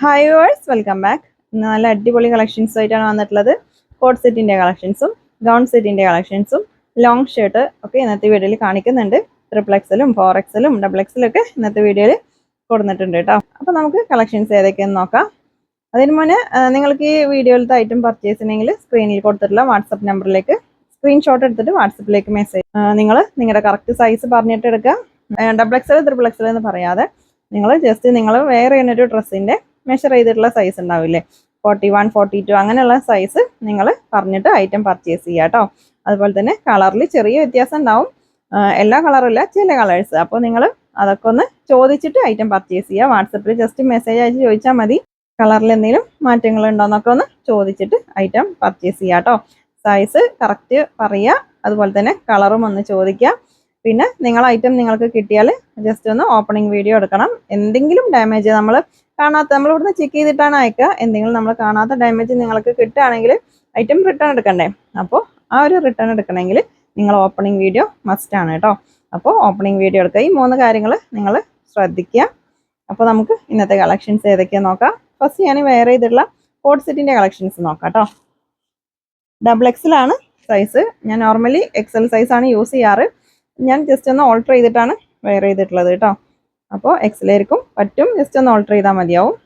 Hi verse welcome back നല്ല അടിപൊളി collections ആയിട്ടാണ് വന്നിട്ടുള്ളത്. കോട്ട് സെറ്റിന്റെ കളക്ഷൻസും ഗൗൺ സെറ്റിന്റെ കളക്ഷൻസും ലോങ് ഷർട്ട് ഒക്കെ ഇന്നത്തെ വീഡിയോയിൽ കാണിക്കുന്നുണ്ട്. ട്രിപ്പിൾ എക്സലും ഫോർ എക്സലും ഡബിൾ എക്സലും ഒക്കെ ഇന്നത്തെ വീഡിയോയിൽ കൊടുത്തിട്ടുണ്ട് കേട്ടോ. അപ്പോൾ നമുക്ക് കളക്ഷൻസ് ഏതൊക്കെയെന്ന് നോക്കാം. അതിന് മുന്നേ നിങ്ങൾക്ക് ഈ വീഡിയോയിലത്തെ ഐറ്റം പർച്ചേസ് ചെയ്യണമെങ്കിൽ സ്ക്രീനിൽ കൊടുത്തിട്ടുള്ള വാട്സപ്പ് നമ്പറിലേക്ക് സ്ക്രീൻഷോട്ട് എടുത്തിട്ട് വാട്സപ്പിലേക്ക് മെസ്സേജ് നിങ്ങൾ നിങ്ങളുടെ കറക്റ്റ് സൈസ് പറഞ്ഞിട്ട് എടുക്കുക. ഡബിൾ എക്സൽ ത്രിപ്പിൾ എക്സൽ എന്ന് പറയാതെ നിങ്ങൾ ജസ്റ്റ് നിങ്ങൾ വേറെ ഒരു ഡ്രസ്സിന്റെ മെഷർ ചെയ്തിട്ടുള്ള സൈസ് ഉണ്ടാവില്ലേ? ഫോർട്ടി വൺ ഫോർട്ടി ടു അങ്ങനെയുള്ള സൈസ് നിങ്ങൾ പറഞ്ഞിട്ട് ഐറ്റം പർച്ചേസ് ചെയ്യുക കേട്ടോ അതുപോലെ തന്നെ കളറിൽ ചെറിയ വ്യത്യാസം ഉണ്ടാവും. എല്ലാ കളറില്ല ചില കളേഴ്സ് അപ്പോൾ നിങ്ങൾ അതൊക്കെ ഒന്ന് ചോദിച്ചിട്ട് ഐറ്റം പർച്ചേസ് ചെയ്യുക വാട്സപ്പിൽ ജസ്റ്റ് മെസ്സേജ് അയച്ച് ചോദിച്ചാൽ മതി. കളറിൽ എന്തെങ്കിലും മാറ്റങ്ങൾ ഉണ്ടോയെന്നൊക്കെ ഒന്ന് ചോദിച്ചിട്ട് ഐറ്റം പർച്ചേസ് ചെയ്യുക കേട്ടോ സൈസ് കറക്റ്റ് പറയുക അതുപോലെ തന്നെ കളറും ഒന്ന് ചോദിക്കുക പിന്നെ നിങ്ങൾ ഐറ്റം നിങ്ങൾക്ക് കിട്ടിയാൽ ജസ്റ്റ് ഒന്ന് ഓപ്പണിംഗ് വീഡിയോ എടുക്കണം. എന്തെങ്കിലും ഡാമേജ് നമ്മൾ കാണാത്ത നമ്മൾ ഇവിടുന്ന് ചെക്ക് ചെയ്തിട്ടാണ് അയക്കുക. എന്തെങ്കിലും നമ്മൾ കാണാത്ത ഡാമേജ് നിങ്ങൾക്ക് കിട്ടുകയാണെങ്കിൽ ഐറ്റം റിട്ടേൺ എടുക്കണ്ടേ? അപ്പോൾ ആ ഒരു റിട്ടേൺ എടുക്കണമെങ്കിൽ നിങ്ങൾ ഓപ്പണിംഗ് വീഡിയോ മസ്റ്റ് ആണ് കേട്ടോ. അപ്പോൾ ഓപ്പണിംഗ് വീഡിയോ എടുക്കുക. ഈ മൂന്ന് കാര്യങ്ങൾ നിങ്ങൾ ശ്രദ്ധിക്കുക. അപ്പോൾ നമുക്ക് ഇന്നത്തെ കളക്ഷൻസ് ഏതൊക്കെയാണെന്ന് നോക്കാം. ഫസ്റ്റ് ഞാൻ വെയർ ചെയ്തിട്ടുള്ള കോഡ് സെറ്റിന്റെ കളക്ഷൻസ് നോക്കാം കേട്ടോ. ഡബിൾ എക്സിലാണ് സൈസ് ഞാൻ നോർമലി എക്സൽ സൈസാണ് യൂസ് ചെയ്യാറ്. ഞാൻ ജസ്റ്റ് ഒന്ന് ഓൾട്ടർ ചെയ്തിട്ടാണ് വെയർ ചെയ്തിട്ടുള്ളത് കേട്ടോ. അപ്പോൾ എക്സലായിരിക്കും പറ്റും. ജസ്റ്റ് ഒന്ന് ഓൾട്ടർ ചെയ്താൽ മതിയാവും.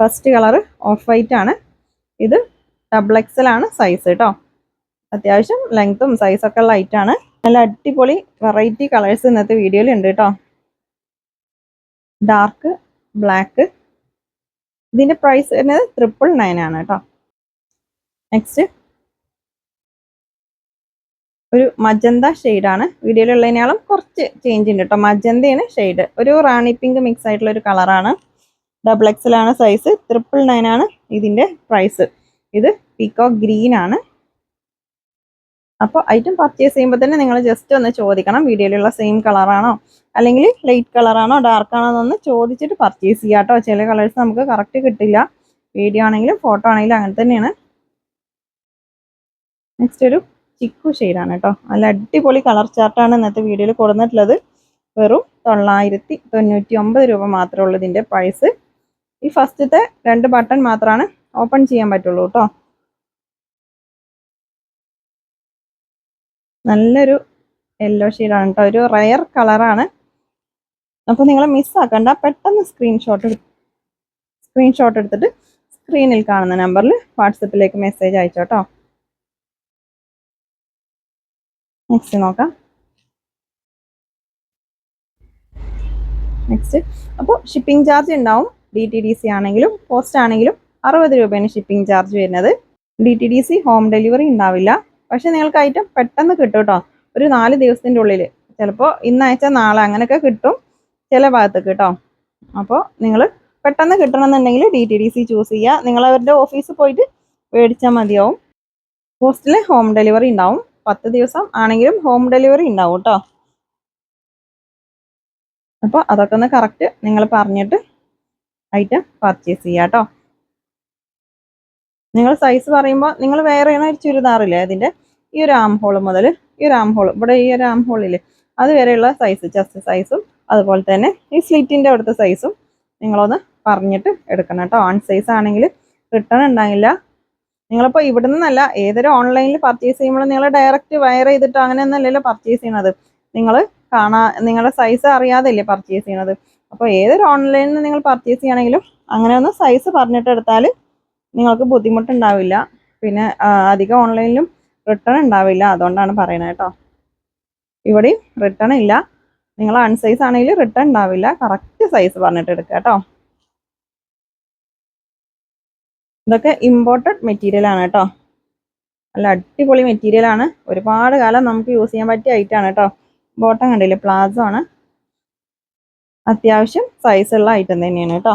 ഫസ്റ്റ് കളർ ഓഫ് വൈറ്റ് ആണ്. ഇത് ഡബിൾ എക്സൽ ആണ് സൈസ് കേട്ടോ അത്യാവശ്യം ലെങ്ത്തും സൈസൊക്കെ ലൈറ്റ് ആണ്. നല്ല അടിപൊളി വെറൈറ്റി കളേഴ്സ് ഇന്നത്തെ വീഡിയോയിൽ ഉണ്ട് കേട്ടോ ഡാർക്ക് ബ്ലാക്ക് ഇതിന്റെ പ്രൈസ് വരുന്നത് ട്രിപ്പിൾ നയൻ ആണ് കേട്ടോ നെക്സ്റ്റ് ഒരു മജന്ത ആണ്. വീഡിയോയിലുള്ളതിനേക്കാളും കുറച്ച് ചേഞ്ച് ഉണ്ട് കേട്ടോ മജന്തയാണ് ഷെയ്ഡ് ഒരു റാണി പിങ്ക് മിക്സ് ആയിട്ടുള്ള ഒരു കളറാണ് ഡബിൾ എക്സൽ ആണ് സൈസ് ട്രിപ്പിൾ നയൻ ആണ് ഇതിന്റെ പ്രൈസ് ഇത് പീക്കോ ഗ്രീൻ ആണ്. അപ്പോൾ ഐറ്റം പർച്ചേസ് ചെയ്യുമ്പോൾ തന്നെ നിങ്ങൾ ജസ്റ്റ് ഒന്ന് ചോദിക്കണം. വീഡിയോയിലുള്ള സെയിം കളറാണോ അല്ലെങ്കിൽ ലൈറ്റ് കളറാണോ ഡാർക്ക് ആണോ? എന്നൊന്ന് ചോദിച്ചിട്ട് പർച്ചേസ് ചെയ്യാം കേട്ടോ ചില കളേഴ്സ് നമുക്ക് കറക്റ്റ് കിട്ടില്ല. വീഡിയോ ആണെങ്കിലും ഫോട്ടോ ആണെങ്കിലും അങ്ങനെ തന്നെയാണ്. നെക്സ്റ്റ് ഒരു ചിക്കു ഷെയ്ഡാണ് കേട്ടോ. നല്ല അടിപൊളി കളർ ചാർട്ടാണ് ഇന്നത്തെ വീഡിയോയിൽ കൊടുന്നിട്ടുള്ളത്. വെറും തൊള്ളായിരത്തി തൊണ്ണൂറ്റി ഒമ്പത് രൂപ മാത്രമേ ഉള്ളൂ ഇതിന്റെ പ്രൈസ് ഈ ഫസ്റ്റത്തെ രണ്ട് ബട്ടൺ മാത്രമാണ് ഓപ്പൺ ചെയ്യാൻ പറ്റുള്ളൂ കേട്ടോ. നല്ലൊരു യെല്ലോ ഷെയ്ഡാണ് കേട്ടോ. ഒരു റയർ കളറാണ് അപ്പോൾ നിങ്ങൾ മിസ്സാക്കണ്ട പെട്ടെന്ന് സ്ക്രീൻഷോട്ട് സ്ക്രീൻഷോട്ട് എടുത്തിട്ട് സ്ക്രീനിൽ കാണുന്ന നമ്പറിൽ വാട്സപ്പിലേക്ക് മെസ്സേജ് അയച്ചോട്ടോ നെക്സ്റ്റ് നോക്കാം. നെക്സ്റ്റ് അപ്പോൾ ഷിപ്പിംഗ് ചാർജ് ഉണ്ടാവും. ഡി ടി ഡി സി ആണെങ്കിലും പോസ്റ്റ് ആണെങ്കിലും അറുപത് രൂപയാണ് ഷിപ്പിംഗ് ചാർജ് വരുന്നത്. D T D C home delivery ഉണ്ടാവില്ല. പക്ഷേ നിങ്ങൾക്ക് ഐറ്റം പെട്ടെന്ന് കിട്ടും കേട്ടോ ഒരു നാല് ദിവസത്തിന്റെ ഉള്ളിൽ. ചിലപ്പോൾ ഇന്ന് അയച്ചാൽ നാളെ അങ്ങനെയൊക്കെ കിട്ടും. ചില ഭാഗത്ത് കേട്ടോ അപ്പോൾ നിങ്ങൾ പെട്ടെന്ന് കിട്ടണമെന്നുണ്ടെങ്കിൽ D T D C choose ചെയ്യുക. നിങ്ങൾ അവരുടെ ഓഫീസിൽ പോയിട്ട് മേടിച്ചാൽ മതിയാവും. പോസ്റ്റിൽ ഹോം ഡെലിവറി ഉണ്ടാവും. പത്ത് ദിവസം ആണെങ്കിലും ഹോം ഡെലിവറി ഉണ്ടാവും കേട്ടോ അപ്പോൾ അതൊക്കെ ഒന്ന് കറക്റ്റ് നിങ്ങൾ പറഞ്ഞിട്ട് ഐറ്റം പർച്ചേസ് ചെയ്യുക കേട്ടോ നിങ്ങൾ സൈസ് പറയുമ്പോൾ നിങ്ങൾ വേറെ ഒരു ചുരിദാറില്ലേ? അതിന്റെ ഈ ഒരു ആം ഹോൾ മുതൽ ഈ ഒരു ആം ഹോൾ ഇവിടെ ഈ ഒരു ആം ഹോളില്ലേ അത് വരെയുള്ള സൈസ് ചെസ്റ്റ് സൈസും അതുപോലെ തന്നെ ഈ സ്ലിറ്റിന്റെ അവിടുത്തെ സൈസും നിങ്ങളൊന്ന് പറഞ്ഞിട്ട് എടുക്കണം കേട്ടോ ഓൺ സൈസ് ആണെങ്കിൽ റിട്ടേൺ ഉണ്ടാകില്ല. നിങ്ങളിപ്പോൾ ഇവിടെ നിന്നല്ല ഏതൊരു ഓൺലൈനിൽ പർച്ചേസ് ചെയ്യുമ്പോൾ നിങ്ങൾ ഡയറക്റ്റ് വയർ ചെയ്തിട്ട് അങ്ങനെയൊന്നല്ലല്ലോ പർച്ചേസ് ചെയ്യണത്. നിങ്ങൾ കാണാ നിങ്ങളുടെ സൈസ് അറിയാതെയല്ലേ പർച്ചേസ് ചെയ്യണത്. അപ്പോൾ ഏതൊരു ഓൺലൈനിൽ നിന്ന് നിങ്ങൾ പർച്ചേസ് ചെയ്യണമെങ്കിലും അങ്ങനെ ഒന്ന് സൈസ് പറഞ്ഞിട്ടെടുത്താൽ നിങ്ങൾക്ക് ബുദ്ധിമുട്ടുണ്ടാവില്ല. പിന്നെ അധികം ഓൺലൈനിലും റിട്ടേൺ ഉണ്ടാവില്ല. അതുകൊണ്ടാണ് പറയുന്നത് കേട്ടോ. ഇവിടെയും റിട്ടേൺ ഇല്ല. നിങ്ങൾ അൺസൈസ് ആണെങ്കിൽ റിട്ടേൺ ഉണ്ടാവില്ല. കറക്റ്റ് സൈസ് പറഞ്ഞിട്ട് എടുക്കുക കേട്ടോ. ഇതൊക്കെ ഇമ്പോർട്ടഡ് മെറ്റീരിയൽ ആണ് കേട്ടോ. നല്ല അടിപൊളി മെറ്റീരിയൽ ആണ്. ഒരുപാട് കാലം നമുക്ക് യൂസ് ചെയ്യാൻ പറ്റിയ ഐറ്റം ആണ് കേട്ടോ. ബോട്ടം കണ്ടില്ലേ? പ്ലാസോ ആണ്. അത്യാവശ്യം സൈസ് ഉള്ള ഐറ്റം തന്നെയാണ് കേട്ടോ.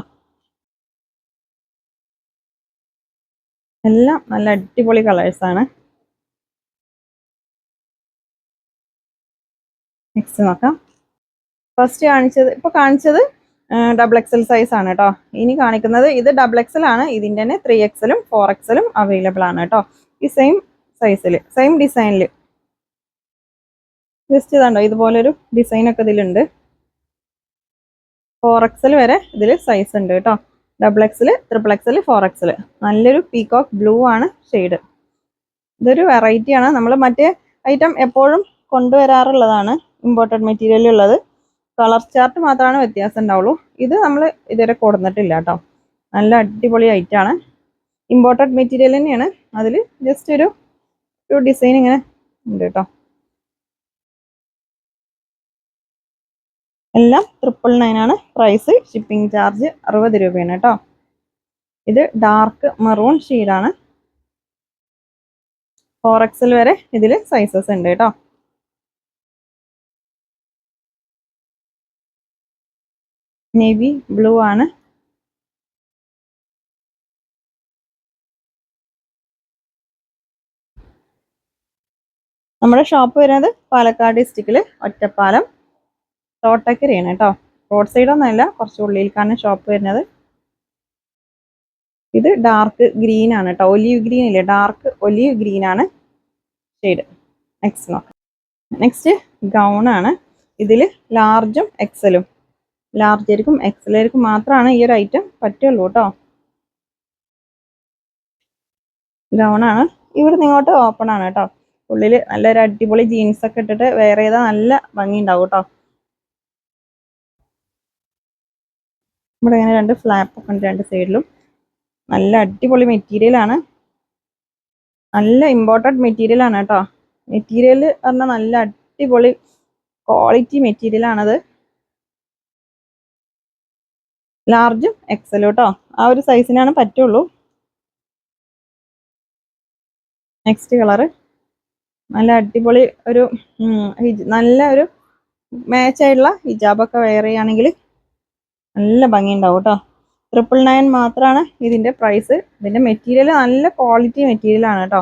എല്ലാം നല്ല അടിപൊളി കളേഴ്സ് ആണ്. നെക്സ്റ്റ് നോക്കാം. ഫസ്റ്റ് കാണിച്ചത് ഇപ്പൊ കാണിച്ചത് ഡബിൾ എക്സൽ സൈസ് ആണ് കേട്ടോ ഇനി കാണിക്കുന്നത് ഇത് ഡബിൾ എക്സൽ ആണ്. ഇതിന്റെ തന്നെ ത്രീ എക്സലും ഫോർ എക്സലും അവൈലബിൾ ആണ് കേട്ടോ ഈ സെയിം സൈസിൽ സെയിം ഡിസൈനിൽ ജസ്റ്റ് ഇതാണ്ടോ ഇതുപോലൊരു ഡിസൈനൊക്കെ ഇതിലുണ്ട്. ഫോർ എക്സൽ വരെ ഇതിൽ സൈസ് ഉണ്ട് കേട്ടോ double XL triple XL four XL നല്ലൊരു പീകോക്ക് ബ്ലൂ ആണ് ഷെയ്ഡ് ഇതൊരു വെറൈറ്റിയാണ് നമ്മൾ മറ്റേ ഐറ്റം എപ്പോഴും കൊണ്ടുവരാറുള്ളതാണ്. ഇമ്പോർട്ടഡ് മെറ്റീരിയൽ ഉള്ളത് കളർ ചാർട്ട് മാത്രമാണ് വ്യത്യാസം ഉണ്ടാവുള്ളൂ. ഇത് നമ്മൾ ഇതുവരെ കൊടുന്നിട്ടില്ല കേട്ടോ. നല്ല അടിപൊളി ഐറ്റം ആണ്. ഇമ്പോർട്ടഡ് മെറ്റീരിയൽ തന്നെയാണ്. അതിൽ ജസ്റ്റ് ഒരു ഒരു ഡിസൈൻ ഇങ്ങനെ ഉണ്ട് കേട്ടോ. എല്ലാം ട്രിപ്പിൾ നയൻ ആണ്. പ്രൈസ് ഷിപ്പിംഗ് ചാർജ് അറുപത് രൂപയാണ് കേട്ടോ. ഇത് ഡാർക്ക് മെറൂൺ ഷെയ്ഡാണ് ഫോർ എക്സൽ വരെ ഇതിൽ സൈസസ് ഉണ്ട് കേട്ടോ. നേവി ബ്ലൂ ആണ്. നമ്മുടെ ഷോപ്പ് വരുന്നത് പാലക്കാട് ഡിസ്ട്രിക്റ്റിൽ ഒറ്റപ്പാലം തോട്ടക്കരയാണ് കേട്ടോ. റോഡ് സൈഡ് ഒന്നുമല്ല കുറച്ച് ഉള്ളിലേക്കാണ് ഷോപ്പ് വരുന്നത്. ഇത് ഡാർക്ക് ഗ്രീൻ ആണ് കേട്ടോ. ഒലീവ് ഗ്രീൻ ഇല്ലേ? ഡാർക്ക് ഒലീവ് ഗ്രീൻ ആണ്. ഷെയ്ഡ് നെക്സ്റ്റ് നോക്കാം. നെക്സ്റ്റ് ഗൗൺ ആണ്. ഇതിൽ ലാർജും എക്സലും ലാർജർക്കും എക്സലർക്കും മാത്രമാണ് ഈ ഒരു ഐറ്റം പറ്റുള്ളൂ കേട്ടോ ഗൗൺ ആണ്. ഇവിടെ നിങ്ങോട്ട് ഓപ്പൺ ആണ് കേട്ടോ ഉള്ളിൽ നല്ലൊരു അടിപൊളി ജീൻസ് ഒക്കെ ഇട്ടിട്ട് വേറെ ചെയ്താൽ നല്ല ഭംഗി ഉണ്ടാവും കേട്ടോ ഇവിടെ ഇങ്ങനെ രണ്ട് ഫ്ലാപ്പ് ഒക്കെ ഉണ്ട് രണ്ട് സൈഡിലും നല്ല അടിപൊളി മെറ്റീരിയൽ ആണ്. നല്ല ഇമ്പോർട്ടന്റ് മെറ്റീരിയൽ ആണ് കേട്ടോ മെറ്റീരിയൽ പറഞ്ഞാൽ നല്ല അടിപൊളി ക്വാളിറ്റി മെറ്റീരിയൽ ആണത്. ലാർജും എക്സലും കേട്ടോ. ആ ഒരു സൈസിനാണ് പറ്റുള്ളൂ. Next colour. നല്ല അടിപൊളി ഒരു നല്ല ഒരു മാച്ച് ആയിട്ടുള്ള ഹിജാബൊക്കെ വെയർ ചെയ്യുകയാണെങ്കിൽ നല്ല ഭംഗി ഉണ്ടാവും കേട്ടോ. ട്രിപ്പിൾ നയൻ മാത്രമാണ് ഇതിന്റെ പ്രൈസ് ഇതിന്റെ മെറ്റീരിയൽ നല്ല ക്വാളിറ്റി മെറ്റീരിയൽ ആണ് കേട്ടോ.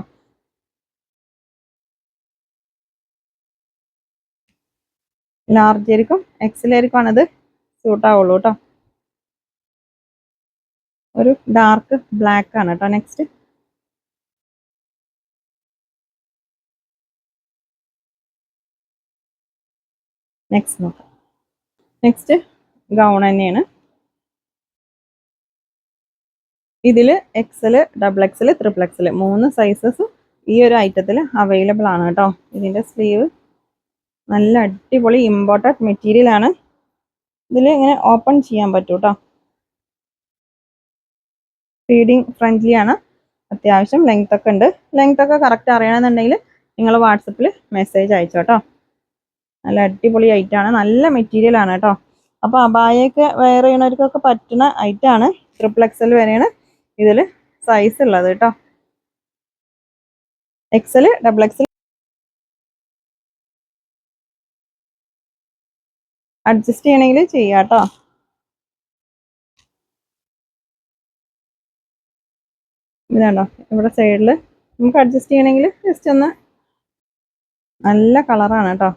ലാർജായിരിക്കും എക്സലായിരിക്കും ആണത് സ്യൂട്ടാവുള്ളൂ കേട്ടോ. ഒരു ഡാർക്ക് ബ്ലാക്ക് ആണ് കേട്ടോ നെക്സ്റ്റ് നെക്സ്റ്റ് നോക്കാം. നെക്സ്റ്റ് ഗൗൺ തന്നെയാണ്. ഇതിൽ XL double XL triple XL മൂന്ന് സൈസസ് ഈ ഒരു ഐറ്റത്തിൽ അവൈലബിൾ ആണ് കേട്ടോ ഇതിന്റെ സ്ലീവ് നല്ല അടിപൊളി ഇമ്പോർട്ടഡ് മെറ്റീരിയൽ ആണ്. ഇതിൽ ഇങ്ങനെ ഓപ്പൺ ചെയ്യാൻ പറ്റും കേട്ടോ ഫീഡിങ് ഫ്രണ്ട്ലി ആണ്. അത്യാവശ്യം ലെങ്ത് ഒക്കെ ഉണ്ട്. ലെങ്ത് ഒക്കെ കറക്റ്റ് അറിയണമെന്നുണ്ടെങ്കിൽ നിങ്ങൾ വാട്സപ്പിൽ മെസ്സേജ് അയച്ചോട്ടോ നല്ല അടിപൊളി ഐറ്റമാണ് നല്ല മെറ്റീരിയൽ ആണ് കേട്ടോ. അപ്പോൾ അബായയൊക്കെ വെയർ ചെയ്യണവർക്കൊക്കെ പറ്റുന്ന ഐറ്റാണ് ട്രിപ്പിൾ എക്സൽ വരെയാണ് ഇതിൽ സൈസ് ഉള്ളത് കേട്ടോ. എക്സൽ ഡബിൾ എക്സൽ അഡ്ജസ്റ്റ് ചെയ്യണമെങ്കിൽ ചെയ്യാം കേട്ടോ. ഇതാണ്ടോ ഇവിടെ സൈഡിൽ നമുക്ക് അഡ്ജസ്റ്റ് ചെയ്യണമെങ്കിൽ ജസ്റ്റ് ഒന്ന് നല്ല കളറാണ് കേട്ടോ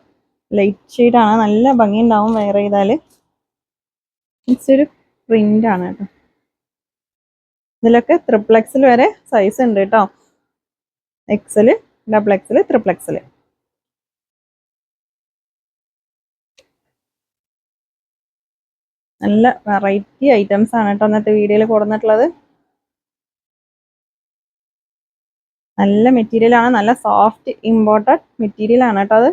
ലൈറ്റ് ഷെയ്ഡാണ് നല്ല ഭംഗി ഉണ്ടാവും വെയർ ചെയ്താൽ നെക്സ്റ്റ് ഒരു പ്രിന്റാണ് കേട്ടോ ഇതിലൊക്കെ ത്രിപ്ലക്സിൽ എക്സൽ വരെ സൈസ് ഉണ്ട് കേട്ടോ എക്സൽ ഡബിൾ എക്സൽ നല്ല വെറൈറ്റി ഐറ്റംസ് ആണ് കേട്ടോ ഇന്നത്തെ വീഡിയോയിൽ കൊടുന്നിട്ടുള്ളത്. നല്ല മെറ്റീരിയൽ ആണ്. നല്ല സോഫ്റ്റ് ഇമ്പോർട്ടഡ് മെറ്റീരിയൽ ആണ് കേട്ടോ അത്.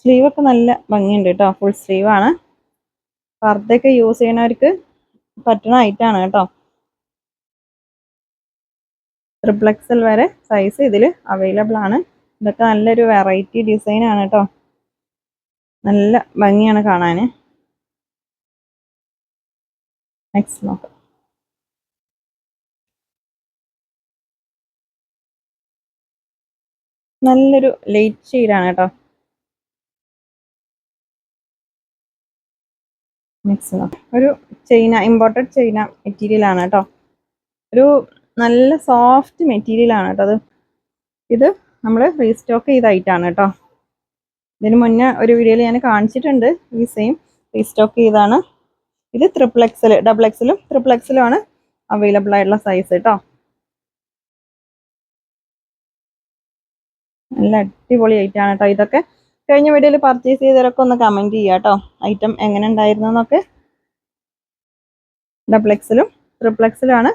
സ്ലീവ് ഒക്കെ നല്ല ഭംഗിയുണ്ട് കേട്ടോ. ഫുൾ സ്ലീവ് ആണ്. പർദ്ദയൊക്കെ യൂസ് ചെയ്യുന്നവർക്ക് പറ്റണ ഐറ്റാണ് കേട്ടോ. ട്രിപ്ലക്സൽ വരെ സൈസ് ഇതിൽ അവൈലബിൾ ആണ്. ഇതൊക്കെ നല്ലൊരു വെറൈറ്റി ഡിസൈൻ ആണ് കേട്ടോ. നല്ല ഭംഗിയാണ് കാണാൻ. നെക്സ്റ്റ് നോക്കാം നല്ലൊരു ലൈറ്റ് ഷെയ്ഡാണ് കേട്ടോ. ഒരു ചൈന ഇമ്പോർട്ടഡ് ചൈന മെറ്റീരിയൽ ആണ് കേട്ടോ. ഒരു നല്ല സോഫ്റ്റ് മെറ്റീരിയൽ ആണ് കേട്ടോ അത്. ഇത് നമ്മൾ റീസ്റ്റോക്ക് ചെയ്തായിട്ടാണ് കേട്ടോ. ഇതിന് മുന്നേ ഒരു വീഡിയോയിൽ ഞാൻ കാണിച്ചിട്ടുണ്ട്. ഈ സെയിം റീസ്റ്റോക്ക് ചെയ്താണ് ഇത് ട്രിപ്പിൾ എക്സൽ ഡബിൾ എക്സലും ട്രിപ്പിൾ എക്സലും ആണ് അവൈലബിൾ ആയിട്ടുള്ള സൈസ് കേട്ടോ നല്ല അടിപൊളി ഐറ്റം ആണ് കേട്ടോ ഇതൊക്കെ. കഴിഞ്ഞ വീഡിയോയിൽ പർച്ചേസ് ചെയ്തവരൊക്കെ ഒന്ന് കമന്റ് ചെയ്യുക കേട്ടോ ഐറ്റം എങ്ങനെ ഉണ്ടായിരുന്നു എന്നൊക്കെ. ഡബിൾ എക്സിലും ട്രിപ്പിൾ എക്സിലും ആണ്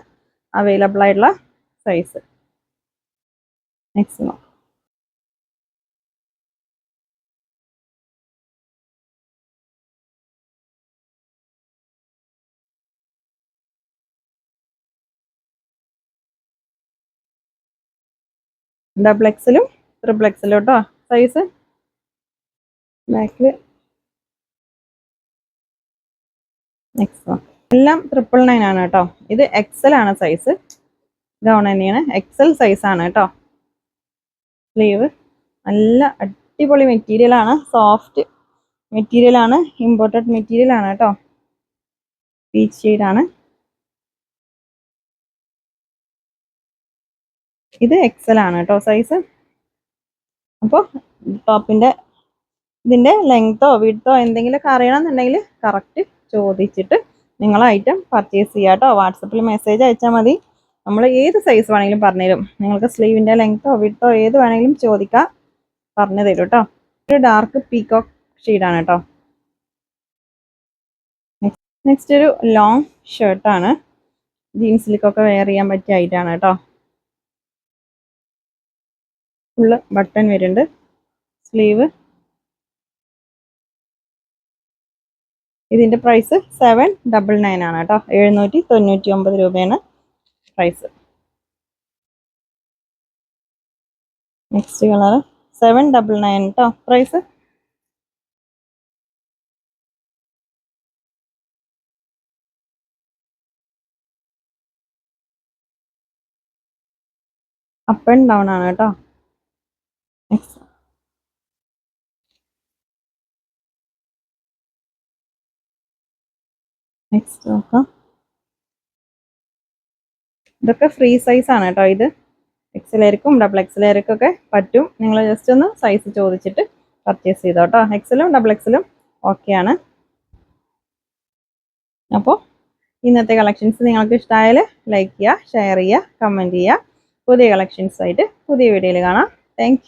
അവൈലബിൾ ആയിട്ടുള്ള സൈസ് മാക്സിമം ഡബിൾ എക്സിലും ട്രിപ്പിൾ എക്സിലും കേട്ടോ സൈസ് ബാക്കിൽ നെക്സ്റ്റ് എല്ലാം ട്രിപ്പിൾ നയൻ ആണ് കേട്ടോ ഇത് എക്സൽ ആണ് സൈസ് ഗൗൺ തന്നെയാണ്. എക്സൽ സൈസ് ആണ് കേട്ടോ സ്ലീവ് നല്ല അടിപൊളി മെറ്റീരിയൽ ആണ്. സോഫ്റ്റ് മെറ്റീരിയൽ ആണ്. ഇമ്പോർട്ടഡ് മെറ്റീരിയൽ ആണ് കേട്ടോ പീച്ച് ഷെയ്ഡ് ഇത് എക്സൽ ആണ് കേട്ടോ സൈസ് അപ്പോൾ ടോപ്പിന്റെ ഇതിന്റെ ലെങ്ത്തോ വിഡ്ത്തോ എന്തെങ്കിലുമൊക്കെ അറിയണമെന്നുണ്ടെങ്കിൽ കറക്റ്റ് ചോദിച്ചിട്ട് നിങ്ങൾ ഐറ്റം പർച്ചേസ് ചെയ്യുക കേട്ടോ വാട്സപ്പിൽ മെസ്സേജ് അയച്ചാൽ മതി. നമ്മൾ ഏത് സൈസ് വേണമെങ്കിലും പറഞ്ഞുതരും. നിങ്ങൾക്ക് സ്ലീവിന്റെ ലെങ്ത്തോ വിഡ്ത്തോ ഏത് വേണമെങ്കിലും ചോദിക്കാം പറഞ്ഞു തരും കേട്ടോ ഒരു ഡാർക്ക് പീക്കോക്ക് ഷെയ്ഡാണ് കേട്ടോ നെക്സ്റ്റ് ഒരു ലോങ് ഷർട്ടാണ് ജീൻസിലേക്കൊക്കെ വെയർ ചെയ്യാൻ പറ്റിയ ഐറ്റാണ് കേട്ടോ ഫുള്ള് ബട്ടൺ വരുന്നുണ്ട്. സ്ലീവ് ഇതിന്റെ പ്രൈസ് സെവൻ ഡബിൾ നയൻ ആണ് കേട്ടോ. എഴുന്നൂറ്റി തൊണ്ണൂറ്റി ഒമ്പത് രൂപയാണ് price next colour seven double nine കേട്ടോ പ്രൈസ് അപ്പ് ആൻഡ് ഡൗൺ ആണ് കേട്ടോ നെക്സ്റ്റ് നെക്സ്റ്റ് നോക്കാം. ഇതൊക്കെ ഫ്രീ സൈസ് ആണ് കേട്ടോ ഇത്. എക്സലായിരിക്കും ഡബിൾ എക്സലായിരിക്കും ഒക്കെ പറ്റും. നിങ്ങൾ ജസ്റ്റ് ഒന്ന് സൈസ് ചോദിച്ചിട്ട് പർച്ചേസ് ചെയ്തോ കേട്ടോ. എക്സലും ഡബിൾ എക്സലും ഓക്കെയാണ് അപ്പോൾ ഇന്നത്തെ കളക്ഷൻസ് നിങ്ങൾക്ക് ഇഷ്ടമായാൽ ലൈക്ക് ചെയ്യുക ഷെയർ ചെയ്യുക കമന്റ് ചെയ്യുക. പുതിയ കളക്ഷൻസ് ആയിട്ട് പുതിയ വീഡിയോയിൽ കാണാം. താങ്ക്